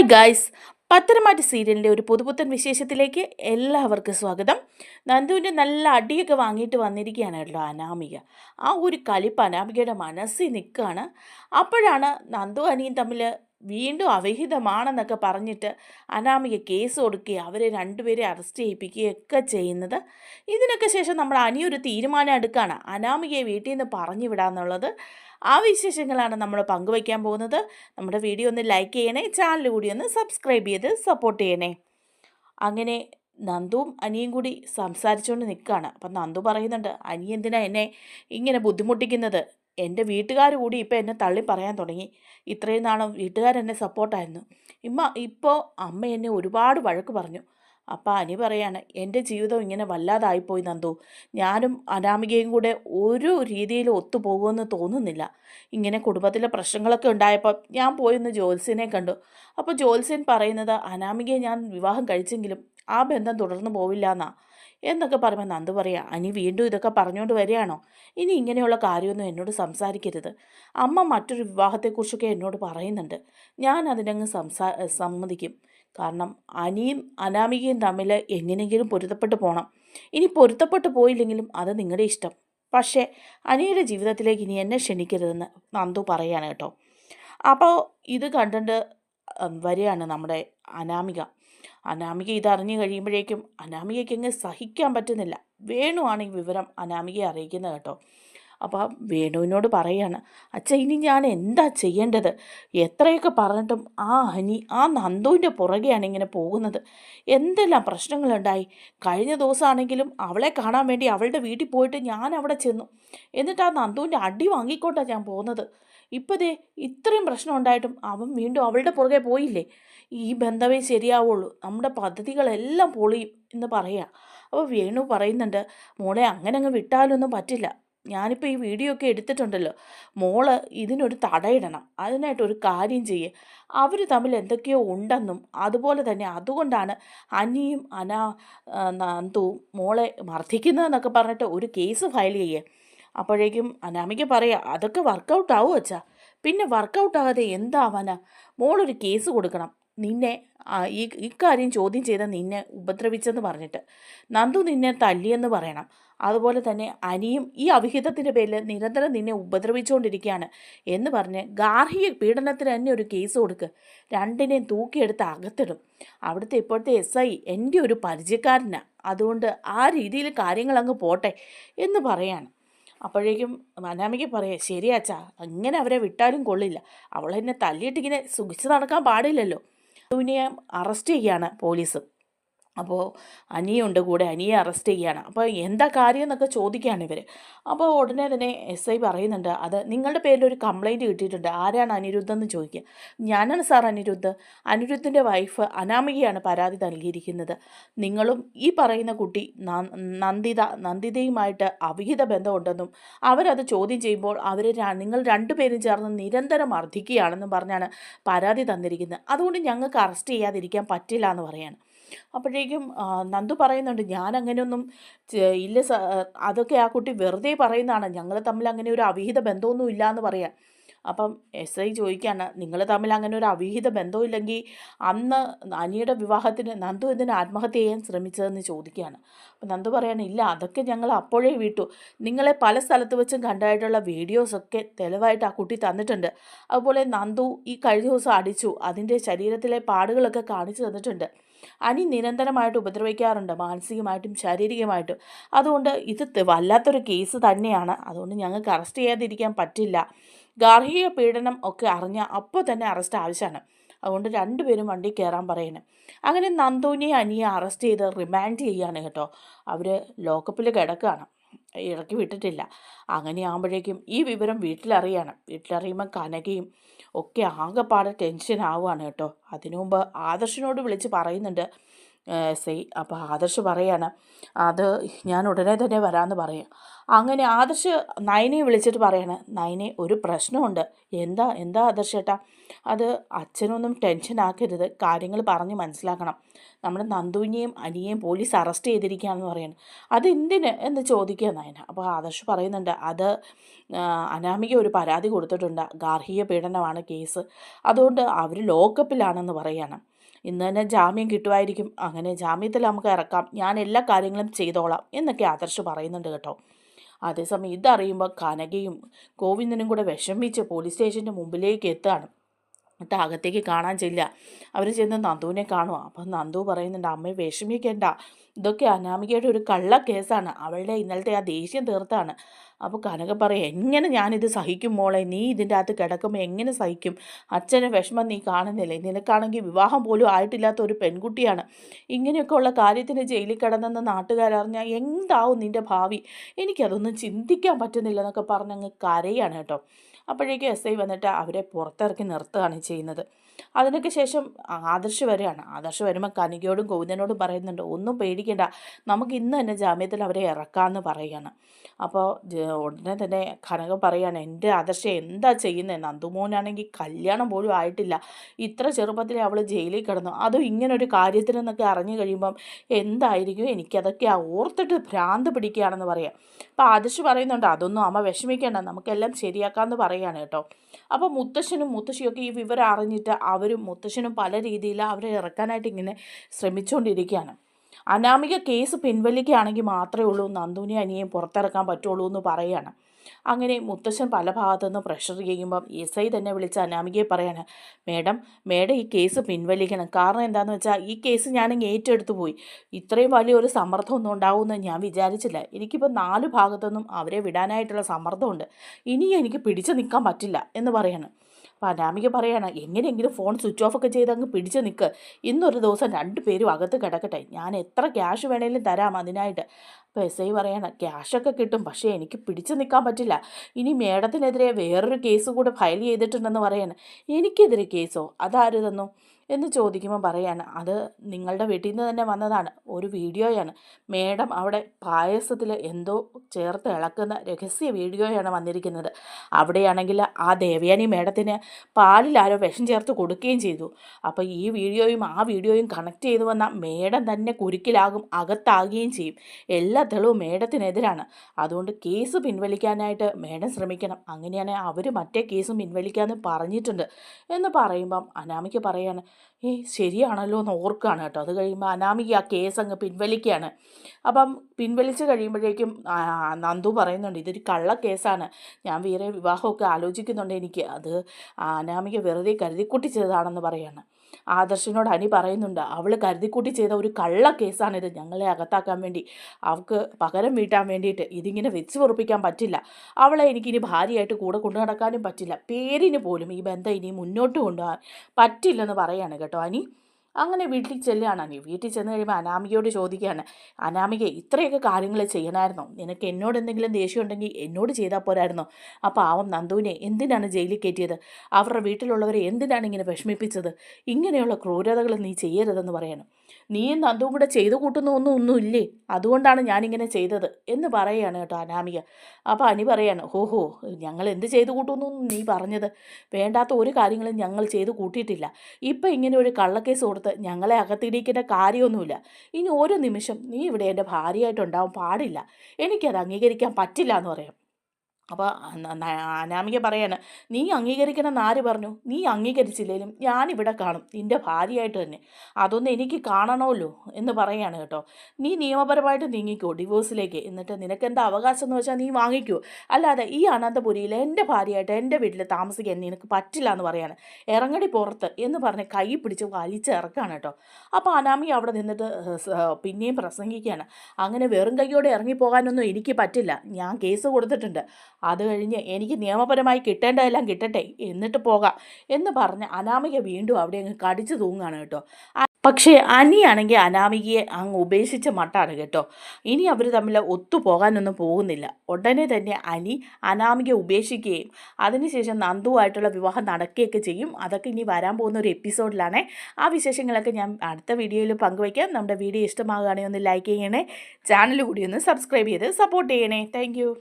Hi guys പത്തനംമാറ്റ സീരിയലിന്റെ ഒരു പുതുപുത്തൻ വിശേഷത്തിലേക്ക് എല്ലാവർക്കും സ്വാഗതം. നന്ദുവിന്റെ നല്ല അടിയൊക്കെ വാങ്ങിയിട്ട് വന്നിരിക്കുകയാണ് കേട്ടോ അനാമിക. ആ ഒരു കലിപ്പ് അനാമികയുടെ മനസ്സിൽ നിൽക്കുകയാണ്. അപ്പോഴാണ് നന്ദു അനിയും തമ്മിൽ വീണ്ടും അവഹിതമാണെന്നൊക്കെ പറഞ്ഞിട്ട് അനാമിക കേസ് കൊടുക്കുകയും അവരെ രണ്ടുപേരെ അറസ്റ്റ് ചെയ്യിപ്പിക്കുകയൊക്കെ ചെയ്യുന്നത്. ഇതിനൊക്കെ ശേഷം നമ്മൾ അനിയൊരു തീരുമാനം എടുക്കുകയാണ്. അനാമികയെ വീട്ടിൽ നിന്ന് പറഞ്ഞു വിടാന്നുള്ളത്. ആ വിശേഷങ്ങളാണ് നമ്മൾ പങ്കുവയ്ക്കാൻ പോകുന്നത്. നമ്മുടെ വീഡിയോ ഒന്ന് ലൈക്ക് ചെയ്യണേ ചാനൽ കൂടി ഒന്ന് സബ്സ്ക്രൈബ് ചെയ്ത് സപ്പോർട്ട് ചെയ്യണേ. അങ്ങനെ നന്ദുവും അനിയും കൂടി സംസാരിച്ചുകൊണ്ട് നിൽക്കുകയാണ് അപ്പം നന്ദു പറയുന്നുണ്ട് അനി എന്തിനാ എന്നെ ഇങ്ങനെ ബുദ്ധിമുട്ടിക്കുന്നത്? എന്റെ വീട്ടുകാർ കൂടി ഇപ്പോൾ എന്നെ തള്ളി പറയാൻ തുടങ്ങി. ഇത്രയും നാളും വീട്ടുകാരെന്നെ സപ്പോർട്ടായിരുന്നു ഇമ്മ ഇപ്പോൾ അമ്മ എന്നെ ഒരുപാട് വഴക്ക് പറഞ്ഞു. അപ്പം അനി പറയാണ് എന്റെ ജീവിതം ഇങ്ങനെ വല്ലാതായിപ്പോയി നന്ദു. ഞാനും അനാമികയും കൂടെ ഒരു രീതിയിൽ ഒത്തുപോകുമെന്ന് തോന്നുന്നില്ല. ഇങ്ങനെ കുടുംബത്തിലെ പ്രശ്നങ്ങളൊക്കെ ഉണ്ടായപ്പോൾ ഞാൻ പോയിന്ന് ജ്യോത്സ്യനെ കണ്ടു. അപ്പോൾ ജ്യോത്സ്യൻ പറയുന്നത് അനാമികയെ ഞാൻ വിവാഹം കഴിച്ചെങ്കിലും ആ ബന്ധം തുടർന്നു പോവില്ല എന്നാ എന്നൊക്കെ പറയുമ്പോൾ നന്ദു പറയാം അനി വീണ്ടും ഇതൊക്കെ പറഞ്ഞുകൊണ്ട് വരികയാണോ? ഇനി ഇങ്ങനെയുള്ള കാര്യമൊന്നും എന്നോട് സംസാരിക്കരുത്. അമ്മ മറ്റൊരു വിവാഹത്തെക്കുറിച്ചൊക്കെ എന്നോട് പറയുന്നുണ്ട്. ഞാൻ അതിനങ്ങ് സംസാ സമ്മതിക്കും. കാരണം അനിയും അനാമികയും തമ്മിൽ എങ്ങനെയെങ്കിലും പൊരുത്തപ്പെട്ട് പോകണം ഇനി പൊരുത്തപ്പെട്ട് പോയില്ലെങ്കിലും അത് നിങ്ങളുടെ ഇഷ്ടം. പക്ഷേ അനിയുടെ ജീവിതത്തിലേക്ക് ഇനി എന്നെ ക്ഷണിക്കരുതെന്ന് നന്ദു പറയാണ് കേട്ടോ. അപ്പോൾ ഇത് കണ്ടിട്ട് വരികയാണ് നമ്മുടെ അനാമിക. അനാമിക ഇതറിഞ്ഞു കഴിയുമ്പോഴേക്കും അനാമികയ്ക്ക് അങ്ങ് സഹിക്കാൻ പറ്റുന്നില്ല. വേണുവാണ് ഈ വിവരം അനാമികയെ അറിയിക്കുന്നത് കേട്ടോ. അപ്പോൾ വേണുവിനോട് പറയാണ് അച്ഛ ഇനി ഞാൻ എന്താ ചെയ്യേണ്ടത്? എത്രയൊക്കെ പറഞ്ഞിട്ടും ആ ഹനി ആ നന്ദുവിന്റെ പുറകെയാണ് ഇങ്ങനെ പോകുന്നത്. എന്തെല്ലാം പ്രശ്നങ്ങളുണ്ടായി? കഴിഞ്ഞ ദിവസമാണെങ്കിലും അവളെ കാണാൻ വേണ്ടി അവളുടെ വീട്ടിൽ പോയിട്ട് ഞാൻ അവിടെ ചെന്നു. എന്നിട്ട് ആ നന്ദുവിന്റെ അടി വാങ്ങിക്കൊണ്ടാണ് ഞാൻ പോകുന്നത്? ഇപ്പോൾ ദേ ഇത്രയും പ്രശ്നം ഉണ്ടായിട്ടും അവൻ വീണ്ടും അവളുടെ പുറകെ പോയില്ലേ? ഈ ബന്ധമേ ശരിയാവുള്ളൂ. നമ്മുടെ പദ്ധതികളെല്ലാം പൊളിയും എന്ന് പറയാം. അപ്പോൾ വേണു പറയുന്നുണ്ട് മോളെ അങ്ങനെ അങ്ങ് വിട്ടാലൊന്നും പറ്റില്ല. ഞാനിപ്പോൾ ഈ വീഡിയോ ഒക്കെ എടുത്തിട്ടുണ്ടല്ലോ. മോൾ ഇതിനൊരു തടയിടണം. അതിനായിട്ട് ഒരു കാര്യം ചെയ്യേ. അവർ തമ്മിൽ എന്തൊക്കെയോ ഉണ്ടെന്നും അതുപോലെ തന്നെ അതുകൊണ്ടാണ് അനിയും അനാ നന്ദുവും മോളെ മർദ്ദിക്കുന്നതെന്നൊക്കെ പറഞ്ഞിട്ട് ഒരു കേസ് ഫയൽ ചെയ്യേ. അപ്പോഴേക്കും അനാമിക പറയാം അതൊക്കെ വർക്കൗട്ട് ആവും അച്ഛാ. പിന്നെ വർക്കൗട്ട് ആകാതെ എന്താവാനാ മോളൊരു കേസ് കൊടുക്കണം. നിന്നെ ഈ ഇക്കാര്യം ചോദ്യം ചെയ്ത നിന്നെ ഉപദ്രവിച്ചെന്ന് പറഞ്ഞിട്ട്. നന്ദു നിന്നെ തല്ലിയെന്ന് പറയണം. അതുപോലെ തന്നെ അനിയും ഈ അവിഹിതത്തിന്റെ പേരിൽ നിരന്തരം നിന്നെ ഉപദ്രവിച്ചുകൊണ്ടിരിക്കുകയാണ് എന്ന് പറഞ്ഞ് ഗാർഹിക പീഡനത്തിന് തന്നെ ഒരു കേസ് കൊടുക്ക്. രണ്ടിനെയും തൂക്കിയെടുത്ത് അകത്തിടും. അവിടുത്തെ ഇപ്പോഴത്തെ എസ് ഐ എന്റെ ഒരു പരിചയക്കാരനാണ് അതുകൊണ്ട് ആ രീതിയിൽ കാര്യങ്ങളങ്ങ് പോട്ടെ എന്ന് പറയാണ്. അപ്പോഴേക്കും മനാമിക്ക് പറയാം ശരി അച്ഛാ അങ്ങനെ അവരെ വിട്ടാലും കൊള്ളില്ല. അവളെന്നെ തല്ലിയിട്ട് ഇങ്ങനെ സുഖിച്ച് നടക്കാൻ പാടില്ലല്ലോ. അതുവിനെ അറസ്റ്റ് ചെയ്യുകയാണ് പോലീസ്. അപ്പോൾ അനിയുണ്ട് കൂടെ അനിയെ അറസ്റ്റ് ചെയ്യുകയാണ് അപ്പോൾ എന്താ കാര്യം എന്നൊക്കെ ചോദിക്കുകയാണ് ഇവർ അപ്പോൾ ഉടനെ തന്നെ എസ് ഐ പറയുന്നുണ്ട് അത് നിങ്ങളുടെ പേരിൽ ഒരു കംപ്ലൈന്റ് കിട്ടിയിട്ടുണ്ട്. ആരാണ് അനിരുദ്ധ എന്ന് ചോദിക്കുക? ഞാനാണ് സാർ അനിരുദ്ധ്. അനിരുദ്ധിന്റെ വൈഫ് അനാമികയാണ് പരാതി നൽകിയിരിക്കുന്നത്. നിങ്ങളും ഈ പറയുന്ന കുട്ടി നന്ദിത നന്ദിതയുമായിട്ട് അവിഹിത ബന്ധമുണ്ടെന്നും അവരത് ചോദ്യം ചെയ്യുമ്പോൾ അവർ നിങ്ങൾ രണ്ടുപേരും ചേർന്ന് നിരന്തരം മർദ്ദിക്കുകയാണെന്നും പറഞ്ഞാണ് പരാതി തന്നിരിക്കുന്നത്. അതുകൊണ്ട് ഞങ്ങൾക്ക് അറസ്റ്റ് ചെയ്യാതിരിക്കാൻ പറ്റില്ല എന്ന് പറയാണ്. അപ്പോഴേക്കും നന്ദു പറയുന്നുണ്ട് ഞാൻ അങ്ങനെയൊന്നും ഇല്ല അതൊക്കെ ആ കുട്ടി വെറുതെ പറയുന്നതാണ്. ഞങ്ങൾ തമ്മിൽ അങ്ങനെ ഒരു അവിഹിത ബന്ധമൊന്നും ഇല്ല എന്ന് പറയാം അപ്പം എസ് ഐ ചോദിക്കുകയാണ് നിങ്ങൾ തമ്മിൽ അങ്ങനെ ഒരു അവിഹിത ബന്ധമില്ലെങ്കിൽ അന്ന് അനിയുടെ വിവാഹത്തിന് നന്ദു എന്തിനു ആത്മഹത്യ ചെയ്യാൻ ശ്രമിച്ചതെന്ന് ചോദിക്കുകയാണ്. അപ്പം നന്ദു പറയാണ് ഇല്ല അതൊക്കെ ഞങ്ങൾ അപ്പോഴേ വിട്ടു. നിങ്ങളെ പല സ്ഥലത്ത് വെച്ചും കണ്ടായിട്ടുള്ള വീഡിയോസൊക്കെ തെളിവായിട്ട് ആ കുട്ടി തന്നിട്ടുണ്ട്. അതുപോലെ നന്ദു ഈ കഴിഞ്ഞ ദിവസം അടിച്ചു. അതിന്റെ ശരീരത്തിലെ പാടുകളൊക്കെ കാണിച്ചു തന്നിട്ടുണ്ട്. അനി നിരന്തരമായിട്ട് ഉപദ്രവിക്കാറുണ്ട് മാനസികമായിട്ടും ശാരീരികമായിട്ടും. അതുകൊണ്ട് ഇത് വല്ലാത്തൊരു കേസ് തന്നെയാണ്. അതുകൊണ്ട് ഞങ്ങൾക്ക് അറസ്റ്റ് ചെയ്യാതിരിക്കാൻ പറ്റില്ല. ഗാർഹിക പീഡനം ഒക്കെ അറിഞ്ഞാൽ അപ്പോൾ തന്നെ അറസ്റ്റ് ആവശ്യമാണ്. അതുകൊണ്ട് രണ്ടുപേരും വണ്ടി കയറാൻ പറയണം അങ്ങനെ നന്ദുവിനെ അനിയെ അറസ്റ്റ് ചെയ്ത് റിമാൻഡ് ചെയ്യാണ് കേട്ടോ. അവർ ലോക്കപ്പിൽ കിടക്കുകയാണ്. ഇറക്കി വിട്ടിട്ടില്ല. അങ്ങനെ ആകുമ്പോഴേക്കും ഈ വിവരം വീട്ടിലറിയാണ്. വീട്ടിലറിയുമ്പോൾ കനകയും ഒക്കെ ആകെപ്പാടെ ടെൻഷൻ ആവുകയാണ് കേട്ടോ. അതിനു മുമ്പ് ആദർശിനോട് വിളിച്ച് പറയുന്നുണ്ട്. സെയ് അപ്പോൾ ആദർശ് പറയാണ് അത് ഞാൻ ഉടനെ തന്നെ വരാമെന്ന് പറയാം. അങ്ങനെ ആദർശ് നയനെ വിളിച്ചിട്ട് പറയാണ് നയനെ ഒരു പ്രശ്നമുണ്ട്. എന്താ എന്താ ആദർശേട്ടാ അത് അച്ഛനൊന്നും ടെൻഷൻ ആക്കരുത്. കാര്യങ്ങൾ പറഞ്ഞ് മനസ്സിലാക്കണം. നമ്മുടെ നന്ദുവിനെയും അനിയെയും പോലീസ് അറസ്റ്റ് ചെയ്തിരിക്കുകയാണെന്ന് പറയുന്നത് അതെന്തിന് എന്ന് ചോദിക്കുക നയന. അപ്പോൾ ആദർശ് പറയുന്നുണ്ട് അത് അനാമിക ഒരു പരാതി കൊടുത്തിട്ടുണ്ട്. ഗാർഹിക പീഡനമാണ് കേസ്. അതുകൊണ്ട് അവർ ലോക്കപ്പിലാണെന്ന് പറയുകയാണ് ഇന്ന് തന്നെ ജാമ്യം കിട്ടുമായിരിക്കും. അങ്ങനെ ജാമ്യത്തിൽ നമുക്ക് ഇറക്കാം. ഞാൻ എല്ലാ കാര്യങ്ങളും ചെയ്തോളാം എന്നൊക്കെ ആദർശ് പറയുന്നുണ്ട് കേട്ടോ. അതേസമയം ഇതറിയുമ്പോൾ കനകയും ഗോവിന്ദനും കൂടെ വിഷമിച്ച് പോലീസ് സ്റ്റേഷന്റെ മുമ്പിലേക്ക് എത്തുകയാണ്. എന്നിട്ട് അകത്തേക്ക് കാണാൻ ചെല്ലുക. അവർ ചെന്ന് നന്ദുവിനെ കാണുക. അപ്പം നന്ദു പറയുന്നുണ്ട് അമ്മയെ വിഷമിക്കേണ്ട. ഇതൊക്കെ അനാമികയുടെ ഒരു കള്ള കേസാണ്. അവളുടെ ഇന്നലത്തെ ആ ദേഷ്യം തീർത്താണ്. അപ്പോൾ കനക പറയും എങ്ങനെ ഞാനിത് സഹിക്കും മോളെ? നീ ഇതിന്റെ അകത്ത് കിടക്കുമ്പോൾ എങ്ങനെ സഹിക്കും? അച്ഛനെ വിഷമം നീ കാണുന്നില്ലേ? നിനക്കാണെങ്കിൽ വിവാഹം പോലും ആയിട്ടില്ലാത്ത ഒരു പെൺകുട്ടിയാണ്. ഇങ്ങനെയൊക്കെ ഉള്ള കാര്യത്തിന് ജയിലിൽ കിടന്നെന്ന് നാട്ടുകാരറിഞ്ഞാൽ എന്താവും നിന്റെ ഭാവി? എനിക്കതൊന്നും ചിന്തിക്കാൻ പറ്റുന്നില്ല എന്നൊക്കെ പറഞ്ഞങ്ങ് കരയാണ് കേട്ടോ. അപ്പോഴേക്കും എസ് ഐ വന്നിട്ട് അവരെ പുറത്തിറക്കി നിർത്തുകയാണ് ചെയ്യുന്നത്. അതിനൊക്കെ ശേഷം ആദർശ് വരികയാണ്. ആദർശ് വരുമ്പോൾ കനികയോടും ഗോവിന്ദനോടും പറയുന്നുണ്ട് ഒന്നും പേടിക്കേണ്ട നമുക്ക് ഇന്ന് തന്നെ ജാമ്യത്തിൽ അവരെ ഇറക്കാമെന്ന് പറയുകയാണ്. അപ്പോൾ ഉടനെ തന്നെ കനക പറയുകയാണ് എന്റെ ആദർശ എന്താ ചെയ്യുന്നത് നന്ദുമോനാണെങ്കിൽ കല്യാണം പോലും ആയിട്ടില്ല. ഇത്ര ചെറുപ്പത്തിൽ അവൾ ജയിലിൽ കിടന്നു. അതും ഇങ്ങനൊരു കാര്യത്തിനെന്നൊക്കെ അറിഞ്ഞു കഴിയുമ്പം എന്തായിരിക്കും? എനിക്കതൊക്കെ ഓർത്തിട്ട് ഭ്രാന്ത് പിടിക്കുകയാണെന്ന് പറയാം. അപ്പോൾ ആദർശ് പറയുന്നുണ്ട് അതൊന്നും അമ്മ വിഷമിക്കേണ്ട. നമുക്കെല്ലാം ശരിയാക്കാമെന്ന് പറയുകയാണ് കേട്ടോ. അപ്പോൾ മുത്തശ്ശനും മുത്തശ്ശിയൊക്കെ ഈ വിവരം അറിഞ്ഞിട്ട് അവരും മുത്തശ്ശനും പല രീതിയിൽ അവരെ ഇറക്കാനായിട്ട് ഇങ്ങനെ ശ്രമിച്ചുകൊണ്ടിരിക്കുകയാണ് അനാമിക കേസ് പിൻവലിക്കുകയാണെങ്കിൽ മാത്രമേ ഉള്ളൂ നന്ദുവിനെ അനിയെയും പുറത്തിറക്കാൻ പറ്റുള്ളൂ എന്ന് പറയുകയാണ്. അങ്ങനെ മുത്തശ്ശൻ പല ഭാഗത്തു നിന്ന് പ്രഷർ ചെയ്യുമ്പം എസ് ഐ തന്നെ വിളിച്ച് അനാമികയെ പറയാണ് മേഡം മേഡം ഈ കേസ് പിൻവലിക്കണം. കാരണം എന്താണെന്ന് വെച്ചാൽ ഈ കേസ് ഞാനങ്ങ് ഏറ്റെടുത്തു പോയി. ഇത്രയും വലിയൊരു സമ്മർദ്ദമൊന്നും ഉണ്ടാവുമെന്ന് ഞാൻ വിചാരിച്ചില്ല. എനിക്കിപ്പോൾ നാല് ഭാഗത്തുനിന്നും അവരെ വിടാനായിട്ടുള്ള സമ്മർദ്ദമുണ്ട്. ഇനി എനിക്ക് പിടിച്ചു നിൽക്കാൻ പറ്റില്ല എന്ന് പറയാണ്. അപ്പോൾ അനാമിക പറയാണ് എങ്ങനെയെങ്കിലും ഫോൺ സ്വിച്ച് ഓഫ് ഒക്കെ ചെയ്ത് അങ്ങ് പിടിച്ച് നിൽക്ക് ഇന്നൊരു ദിവസം രണ്ട് പേരും അകത്ത് കിടക്കട്ടെ. ഞാൻ എത്ര ക്യാഷ് വേണേലും തരാം അതിനായിട്ട്. അപ്പോൾ എസ് ഐ പറയാണ് ക്യാഷൊക്കെ കിട്ടും പക്ഷേ എനിക്ക് പിടിച്ചു നിൽക്കാൻ പറ്റില്ല. ഇനി മേഡത്തിനെതിരെ വേറൊരു കേസ് കൂടെ ഫയൽ ചെയ്തിട്ടുണ്ടെന്ന് പറയാണ്. എനിക്കെതിരെ കേസോ? അതാര് തന്നു? എന്ന് ചോദിക്കുമ്പോൾ പറയാണ് അത് നിങ്ങളുടെ വീട്ടിൽ നിന്ന് തന്നെ വന്നതാണ് ഒരു വീഡിയോയാണ്. മേഡം അവിടെ പായസത്തിൽ എന്തോ ചേർത്ത് ഇളക്കുന്ന രഹസ്യ വീഡിയോയാണ് വന്നിരിക്കുന്നത്. അവിടെയാണെങ്കിൽ ആ ദേവയാനി മേഡത്തിന് പാലിൽ ആരോ വിഷം ചേർത്ത് കൊടുക്കുകയും ചെയ്തു. അപ്പോൾ ഈ വീഡിയോയും ആ വീഡിയോയും കണക്ട് ചെയ്തു വന്ന മേഡം തന്നെ കുരുക്കിലാകും അകത്താകുകയും ചെയ്യും. എല്ലാ തെളിവും മേഡത്തിനെതിരാണ്. അതുകൊണ്ട് കേസ് പിൻവലിക്കാനായിട്ട് മേഡം ശ്രമിക്കണം. അങ്ങനെയാണെങ്കിൽ അവർ മറ്റേ കേസും പിൻവലിക്കാമെന്ന് പറഞ്ഞിട്ടുണ്ട്. എന്ന് പറയുമ്പം അനാമിക്ക് പറയാണ് ഏയ് ശരിയാണല്ലോ എന്ന് ഓർക്കുകയാണ് കേട്ടോ. അത് കഴിയുമ്പോൾ അനാമിക ആ കേസ് അങ്ങ് പിൻവലിക്കുകയാണ്. അപ്പം പിൻവലിച്ച് കഴിയുമ്പോഴേക്കും നന്ദു പറയുന്നുണ്ട് ഇതൊരു കള്ള കേസാണ്. ഞാൻ വേറെ വിവാഹമൊക്കെ ആലോചിക്കുന്നുണ്ട് എനിക്ക്. അത് അനാമിക വെറുതെ കരുതി കുട്ടിച്ചതാണെന്ന് പറയാണ്. ആദർശിനോട് അനി പറയുന്നുണ്ട് അവൾ കരുതിക്കൂട്ടി ചെയ്ത ഒരു കള്ള കേസാണിത്. ഞങ്ങളെ അകത്താക്കാൻ വേണ്ടി അവൾക്ക് പകരം വീട്ടാൻ വേണ്ടിയിട്ട് ഇതിങ്ങനെ വെച്ച് പൊറപ്പിക്കാൻ പറ്റില്ല. അവളെ എനിക്കിനി ഭാര്യയായിട്ട് കൂടെ കൊണ്ടു നടക്കാനും പറ്റില്ല. പേരിന് പോലും ഈ ബന്ധം ഇനി മുന്നോട്ട് കൊണ്ടുപോകാൻ പറ്റില്ലെന്ന് പറയാണ് കേട്ടോ അനി. അങ്ങനെ വീട്ടിൽ ചെല്ലുകയാണ്. അനി വീട്ടിൽ ചെന്ന് കഴിയുമ്പോൾ അനാമികയോട് ചോദിക്കുകയാണ് അനാമിക ഇത്രയൊക്കെ കാര്യങ്ങൾ ചെയ്യണമായിരുന്നോ നിനക്ക് എന്നോട് എന്തെങ്കിലും ദേഷ്യം ഉണ്ടെങ്കിൽ എന്നോട് ചെയ്താൽ പോരായിരുന്നോ? ആ പാവം നന്ദുവിനെ എന്തിനാണ് ജയിലിൽ കയറ്റിയത്? അവരുടെ വീട്ടിലുള്ളവരെ എന്തിനാണ് ഇങ്ങനെ വിഷമിപ്പിച്ചത്? ഇങ്ങനെയുള്ള ക്രൂരതകൾ നീ ചെയ്യരുതെന്ന് പറയണം. നീയും നന്ദുവും കൂടെ ചെയ്തു കൂട്ടുന്ന ഒന്നും ഒന്നുമില്ലേ അതുകൊണ്ടാണ് ഞാനിങ്ങനെ ചെയ്തത് എന്ന് പറയുകയാണ് കേട്ടോ അനാമിക. അപ്പോൾ അനി പറയാണ് ഹോഹോ ഞങ്ങൾ എന്ത് ചെയ്തു കൂട്ടുന്നു നീ പറഞ്ഞത്. വേണ്ടാത്ത ഒരു കാര്യങ്ങളും ഞങ്ങൾ ചെയ്തു കൂട്ടിയിട്ടില്ല. ഇപ്പം ഇങ്ങനെ ഒരു കള്ളക്കേസ് കൊടുത്ത് ഞങ്ങളെ അകത്തിടിക്കേണ്ട കാര്യമൊന്നുമില്ല. ഇനി ഓരോ നിമിഷം നീ ഇവിടെ എന്റെ ഭാര്യയായിട്ടുണ്ടാവും പാടില്ല. എനിക്കത് അംഗീകരിക്കാൻ പറ്റില്ല എന്ന് പറയാം. അപ്പോൾ അനാമിക പറയാണ് നീ അംഗീകരിക്കണം ആര് പറഞ്ഞു? നീ അംഗീകരിച്ചില്ലെങ്കിലും ഞാനിവിടെ കാണും നിന്റെ ഭാര്യയായിട്ട് തന്നെ. അതൊന്ന് എനിക്ക് കാണണമല്ലോ എന്ന് പറയാണ് കേട്ടോ. നീ നിയമപരമായിട്ട് നീങ്ങിക്കോ ഡിവോഴ്സിലേക്ക്. എന്നിട്ട് നിനക്ക് എന്താ അവകാശം എന്ന് വെച്ചാൽ നീ വാങ്ങിക്കൂ. അല്ലാതെ ഈ അനന്തപുരിയിൽ എന്റെ ഭാര്യയായിട്ട് എന്റെ വീട്ടിൽ താമസിക്കാൻ നിനക്ക് പറ്റില്ല എന്ന് പറയാണ്. ഇറങ്ങടി പുറത്ത് എന്ന് പറഞ്ഞ് കൈ പിടിച്ച് വലിച്ച് ഇറക്കാണ് കേട്ടോ. അപ്പോൾ അനാമി അവിടെ നിന്നിട്ട് പിന്നെയും പ്രസംഗിക്കുകയാണ്. അങ്ങനെ വെറും കൈയോടെ ഇറങ്ങിപ്പോകാനൊന്നും എനിക്ക് പറ്റില്ല. ഞാൻ കേസ് കൊടുത്തിട്ടുണ്ട്. അത് കഴിഞ്ഞ് എനിക്ക് നിയമപരമായി കിട്ടേണ്ടതെല്ലാം കിട്ടട്ടെ എന്നിട്ട് പോകാം എന്ന് പറഞ്ഞ് അനാമിക വീണ്ടും അവിടെ അങ്ങ് കടിച്ചു തൂങ്ങാണ് കേട്ടോ. പക്ഷേ അനിയാണെങ്കിൽ അനാമികയെ അങ്ങ് ഉപേക്ഷിച്ച മട്ടാണ് കേട്ടോ. ഇനി അവർ തമ്മിൽ ഒത്തുപോകാനൊന്നും പോകുന്നില്ല. ഉടനെ തന്നെ അനി അനാമികയെ ഉപേക്ഷിക്കുകയും അതിനുശേഷം നന്ദുവായിട്ടുള്ള വിവാഹം നടക്കുകയൊക്കെ ചെയ്യും. അതൊക്കെ ഇനി വരാൻ പോകുന്ന ഒരു എപ്പിസോഡിലാണ്. ആ വിശേഷങ്ങളൊക്കെ ഞാൻ അടുത്ത വീഡിയോയിൽ പങ്കുവയ്ക്കാം. നമ്മുടെ വീഡിയോ ഇഷ്ടമാകുകയാണെങ്കിൽ ഒന്ന് ലൈക്ക് ചെയ്യണേ. ചാനൽ കൂടി ഒന്ന് സബ്സ്ക്രൈബ് ചെയ്ത് സപ്പോർട്ട് ചെയ്യണേ. താങ്ക്